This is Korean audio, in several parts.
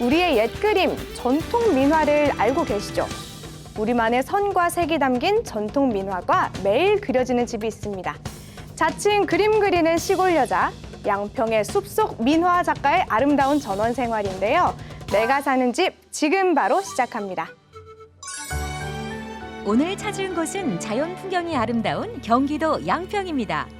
우리의 옛 그림, 전통 민화를 알고 계시죠? 우리만의 선과 색이 담긴 전통 민화가 매일 그려지는 집이 있습니다. 자칭 그림 그리는 시골 여자, 양평의 숲속 민화 작가의 아름다운 전원 생활인데요. 내가 사는 집 지금 바로 시작합니다. 오늘 찾은 곳은 자연 풍경이 아름다운 경기도 양평입니다.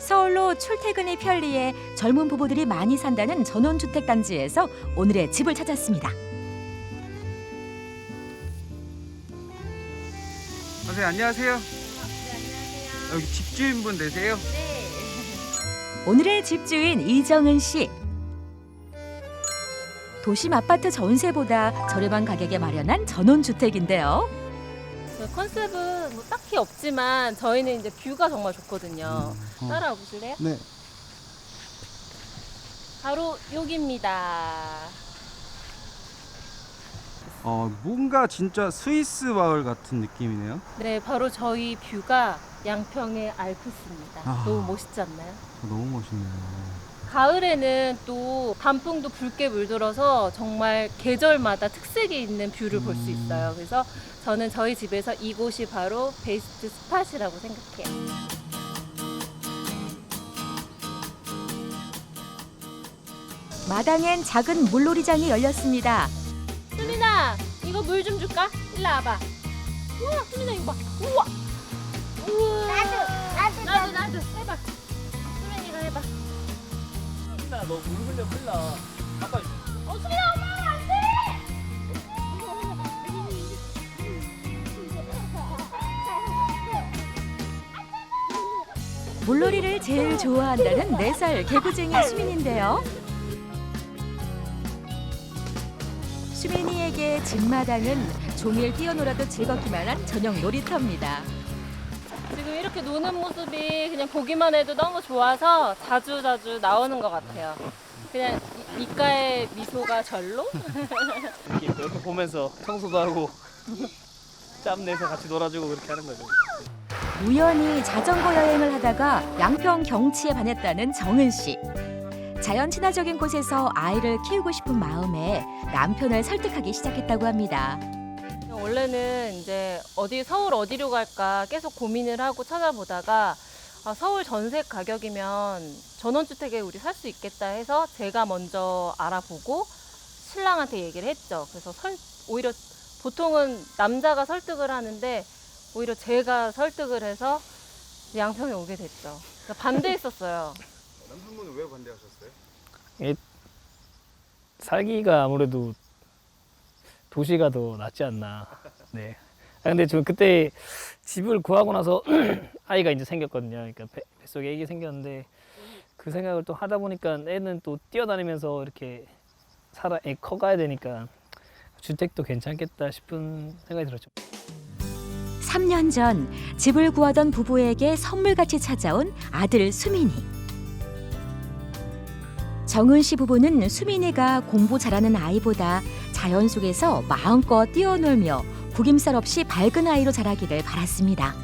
서울로 출퇴근이 편리해 젊은 부부들이 많이 산다는 전원주택 단지에서 오늘의 집을 찾았습니다. 선생님 안녕하세요. 여기 집주인분 되세요? 오늘의 집주인 이정은 씨. 도심 아파트 전세보다 저렴한 가격에 마련한 전원주택인데요. 그 컨셉은 뭐 딱히 없지만 저희는 이제 뷰가 정말 좋거든요. 따라와 보실래요? 네. 바로 여기입니다. 어 뭔가 진짜 스위스 마을 같은 느낌이네요. 네, 바로 저희 뷰가 양평의 알프스입니다. 아. 너무 멋있지 않나요? 어, 너무 멋있네요. 가을에는 또 단풍도 붉게 물들어서 정말 계절마다 특색이 있는 뷰를 볼수 음. 있어요. 그래서 저는 저희 집에서 이곳이 바로 베스트 스팟이라고 생각해요. 마당엔 작은 물놀이장이 열렸습니다. 수민아, 이거 물 좀 줄까? 일로 와봐. 우와, 수민아 이거 봐. 우와. 우와. 나도, 나도, 나도, 나도. 해봐. 수민이가 해봐. 수민아 너물 흘려 흘러 아빠 어, 수민아 엄마 안 돼. 물놀이를 제일 좋아한다는 네살 개구쟁이 수민인데요. 수민이에게 집마당은 종일 뛰어놀아도 즐겁기만 한 전용 놀이터입니다. 지금 이렇게 노는 모습이 그냥 보기만 해도 너무 좋아서 자주 자주 나오는 것 같아요. 그냥 이- 입가에 미소가 절로? 이렇게, 이렇게 보면서 청소도 하고 짬 내서 같이 놀아주고 그렇게 하는 거죠. 우연히 자전거 여행을 하다가 양평 경치에 반했다는 정은 씨. 자연 친화적인 곳에서 아이를 키우고 싶은 마음에 남편을 설득하기 시작했다고 합니다. 원래는 이제 어디 서울 어디로 갈까 계속 고민을 하고 찾아보다가 아, 서울 전세 가격이면 전원주택에 우리 살 수 있겠다 해서 제가 먼저 알아보고 신랑한테 얘기를 했죠. 그래서 설, 오히려 보통은 남자가 설득을 하는데 오히려 제가 설득을 해서 양평에 오게 됐죠. 그러니까 반대했었어요. 남편분은 왜 반대하셨어요? 살기가 아무래도 도시가 더 낫지 않나. 네. 아, 근데 저 그때 집을 구하고 나서 아이가 이제 생겼거든요. 그러니까 배, 뱃속에 애기 생겼는데 그 생각을 또 하다 보니까 애는 또 뛰어다니면서 이렇게 살아 애 커가야 되니까 주택도 괜찮겠다 싶은 생각이 들었죠. 3년 전 집을 구하던 부부에게 선물같이 찾아온 아들 수민이. 정은 씨 부부는 수민이가 공부 잘하는 아이보다 자연 속에서 마음껏 뛰어놀며 구김살 없이 밝은 아이로 자라기를 바랐습니다.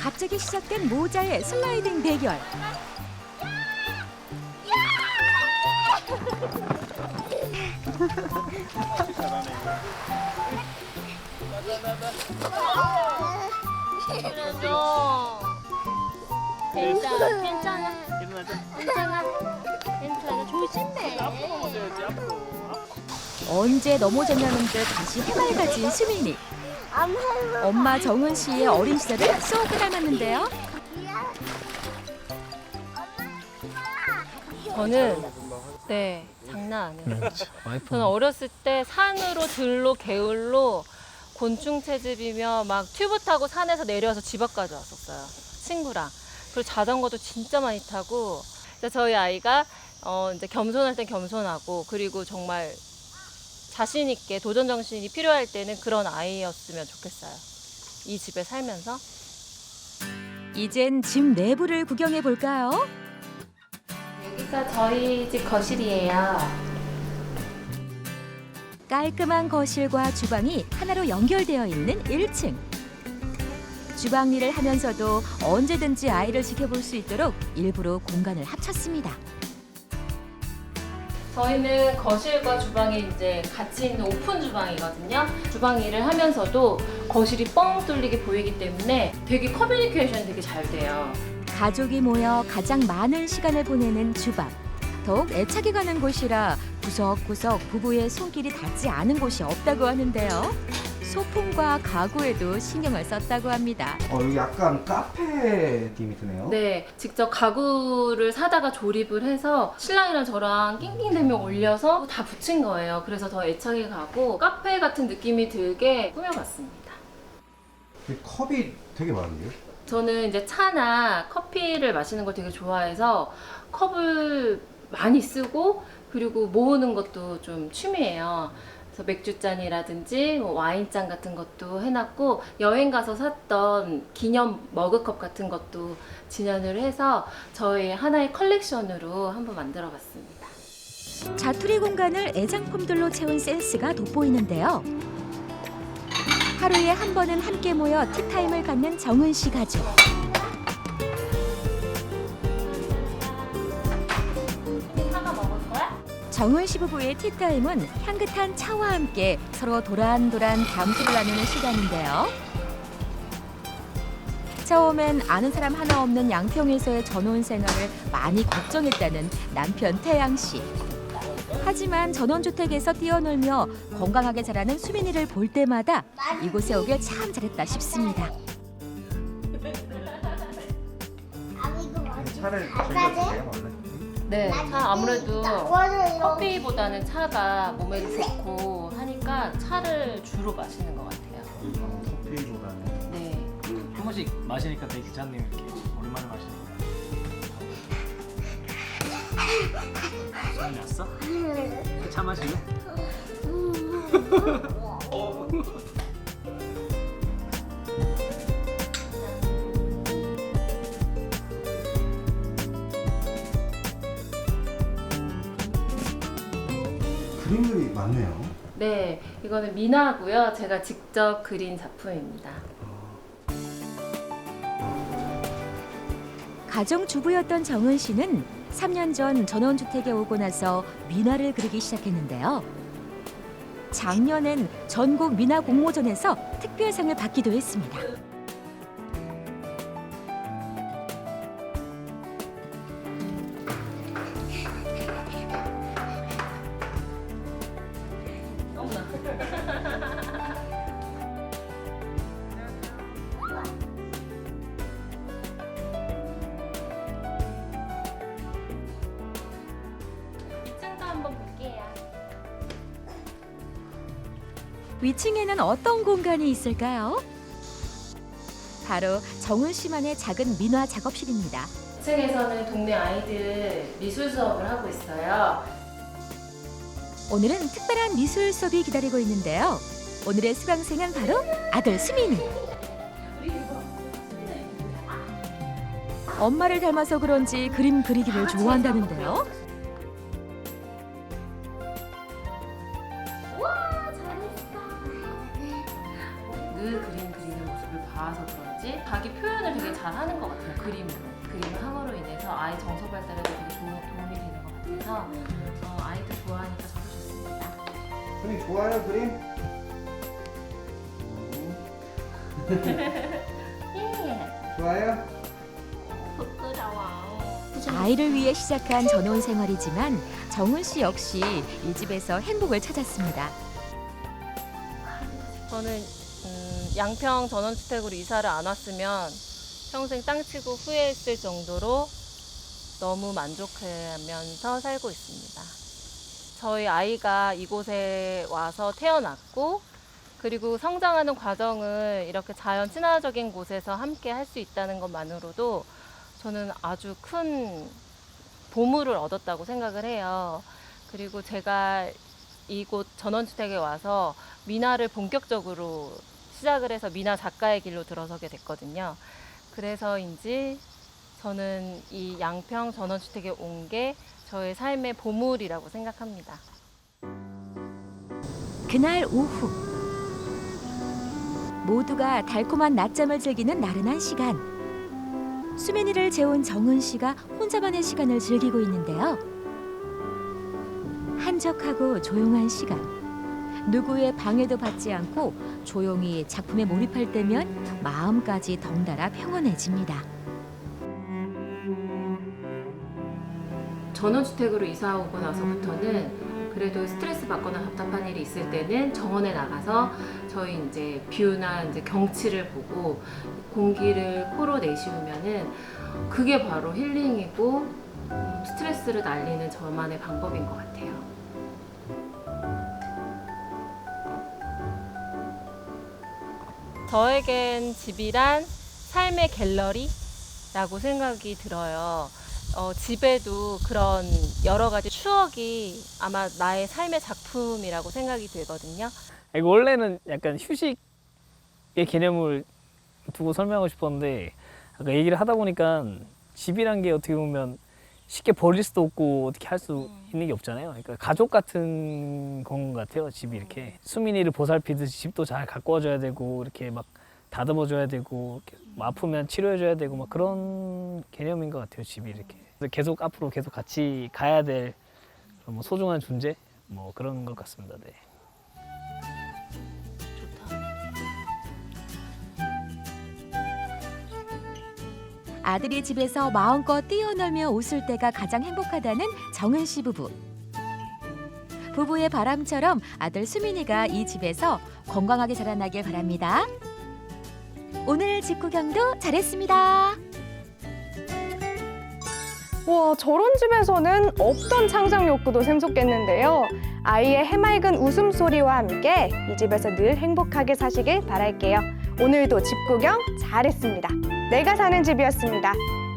갑자기 시작된 모자의 슬라이딩 대결. 괜찮아, 괜찮아, 일어나자. 괜찮아, 괜찮아. 조심해. 앞으로 먼저야지 앞으로. 언제 넘어졌냐는 듯 다시 해맑아진 수민이. 엄마 정은 씨의 어린 시절을 쏙 닮았는데요. 저는 네 장난 아니에요. 와이프. 저는 어렸을 때 산으로 들로 개울로 곤충 채집이며 막 튜브 타고 산에서 내려와서 집 앞까지 왔었어요. 친구랑. 그리고 자전거도 진짜 많이 타고 이제 저희 아이가 어 이제 겸손할 땐 겸손하고 그리고 정말 자신 있게 도전 정신이 필요할 때는 그런 아이였으면 좋겠어요. 이 집에 살면서 이젠 집 내부를 구경해 볼까요? 여기가 저희 집 거실이에요. 깔끔한 거실과 주방이 하나로 연결되어 있는 1층. 주방 일을 하면서도 언제든지 아이를 지켜볼 수 있도록 일부러 공간을 합쳤습니다. 저희는 거실과 주방이 이제 같이 있는 오픈 주방이거든요. 주방 일을 하면서도 거실이 뻥 뚫리게 보이기 때문에 되게 커뮤니케이션이 되게 잘 돼요. 가족이 모여 가장 많은 시간을 보내는 주방. 더욱 애착이 가는 곳이라 구석구석 부부의 손길이 닿지 않은 곳이 없다고 하는데요. 소품과 가구에도 신경을 썼다고 합니다. 어 여기 약간 카페 느낌이 드네요. 네, 직접 가구를 사다가 조립을 해서 신랑이랑 저랑 낑낑대며 올려서 다 붙인 거예요. 그래서 더 애착이 가고 카페 같은 느낌이 들게 꾸며봤습니다. 이 컵이 되게 많은데요? 저는 이제 차나 커피를 마시는 걸 되게 좋아해서 컵을 많이 쓰고 그리고 모으는 것도 좀 취미예요. 그래서 맥주잔이라든지 뭐 와인잔 같은 것도 해놨고 여행 가서 샀던 기념 머그컵 같은 것도 진열을 해서 저희 하나의 컬렉션으로 한번 만들어봤습니다. 자투리 공간을 애장품들로 채운 센스가 돋보이는데요. 하루에 한 번은 함께 모여 티타임을 갖는 정은 씨 가족. 정은 씨 부부의 티타임은 향긋한 차와 함께 서로 도란도란 담소를 나누는 시간인데요. 처음엔 아는 사람 하나 없는 양평에서의 전원 생활을 많이 걱정했다는 남편 태양 씨. 하지만 전원주택에서 뛰어놀며 건강하게 자라는 수민이를 볼 때마다 이곳에 오길 참 잘했다 싶습니다. 차를. 네, 차 아무래도 커피보다는 차가 몸에도 좋고 하니까 차를 주로 마시는 것 같아요. 커피보다는. 네. 한 번씩 마시니까 되게 괜찮네요. 이렇게 오랜만에 마시니까. 손이 났어? 차 마실래? 많네요. 네, 이거는 미나고요. 제가 직접 그린 작품입니다. 가정 주부였던 정은 씨는 3년 전 전원주택에 오고 나서 민화를 그리기 시작했는데요. 작년엔 전국 민화 공모전에서 특별상을 받기도 했습니다. 이층도 한번 볼게요. 위층에는 어떤 공간이 있을까요? 바로 정은 씨만의 작은 민화 작업실입니다. 2층에서는 동네 아이들 미술 수업을 하고 있어요. 오늘은 특별한 미술 수업이 기다리고 있는데요. 오늘의 수강생은 바로 아들 수민이. 엄마를 닮아서 그런지 그림 그리기를 좋아한다는데요. 늘 그림 그리는 모습을 봐서 그런지 자기 표현을 되게 잘하는 것 같아요. 그림으로. 그림을 함으로 인해서 아이 정서 발달에도 되게 좋은 도움이 되는 것 같아서 어, 아이도 좋아하니까 저도. 선생님 좋아요 그림? 예, 좋아요? 부끄러워. 아이를 위해 시작한 전원 생활이지만 정은 씨 역시 이 집에서 행복을 찾았습니다. 저는 음, 양평 전원주택으로 이사를 안 왔으면 평생 땅 치고 후회했을 정도로 너무 만족하면서 살고 있습니다. 저희 아이가 이곳에 와서 태어났고 그리고 성장하는 과정을 이렇게 자연 친화적인 곳에서 함께 할 수 있다는 것만으로도 저는 아주 큰 보물을 얻었다고 생각을 해요. 그리고 제가 이곳 전원주택에 와서 미나를 본격적으로 시작을 해서 미나 작가의 길로 들어서게 됐거든요. 그래서인지 저는 이 양평 전원주택에 온게 저의 삶의 보물이라고 생각합니다. 그날 오후 모두가 달콤한 낮잠을 즐기는 나른한 시간. 수민이를 재운 정은 씨가 혼자만의 시간을 즐기고 있는데요. 한적하고 조용한 시간. 누구의 방해도 받지 않고 조용히 작품에 몰입할 때면 마음까지 덩달아 평온해집니다. 전원주택으로 이사 오고 나서부터는 그래도 스트레스 받거나 답답한 일이 있을 때는 정원에 나가서 저희 이제 뷰나 이제 경치를 보고 공기를 코로 내쉬우면은 그게 바로 힐링이고 음, 스트레스를 날리는 저만의 방법인 것 같아요. 저에겐 집이란 삶의 갤러리라고 생각이 들어요. 어, 집에도 그런 여러 가지 추억이 아마 나의 삶의 작품이라고 생각이 들거든요. 이거 원래는 약간 휴식의 개념을 두고 설명하고 싶었는데 아까 얘기를 하다 보니까 집이란 게 어떻게 보면 쉽게 버릴 수도 없고 어떻게 할 수 있는 게 없잖아요. 그러니까 가족 같은 건 같아요. 집이 이렇게 수민이를 보살피듯이 집도 잘 가꿔줘야 되고 이렇게 막 다듬어줘야 되고 이렇게 뭐 아프면 치료해줘야 되고 막 그런 개념인 것 같아요. 집이 이렇게 계속 앞으로 계속 같이 가야 될 뭐 소중한 존재 뭐 그런 것 같습니다. 네. 아들이 집에서 마음껏 뛰어놀며 웃을 때가 가장 행복하다는 정은 씨 부부. 부부의 바람처럼 아들 수민이가 이 집에서 건강하게 자라나길 바랍니다. 오늘 집 구경도 잘했습니다. 와, 저런 집에서는 없던 창작 욕구도 샘솟겠는데요. 아이의 해맑은 웃음소리와 함께 이 집에서 늘 행복하게 사시길 바랄게요. 오늘도 집 구경 잘했습니다. 내가 사는 집이었습니다.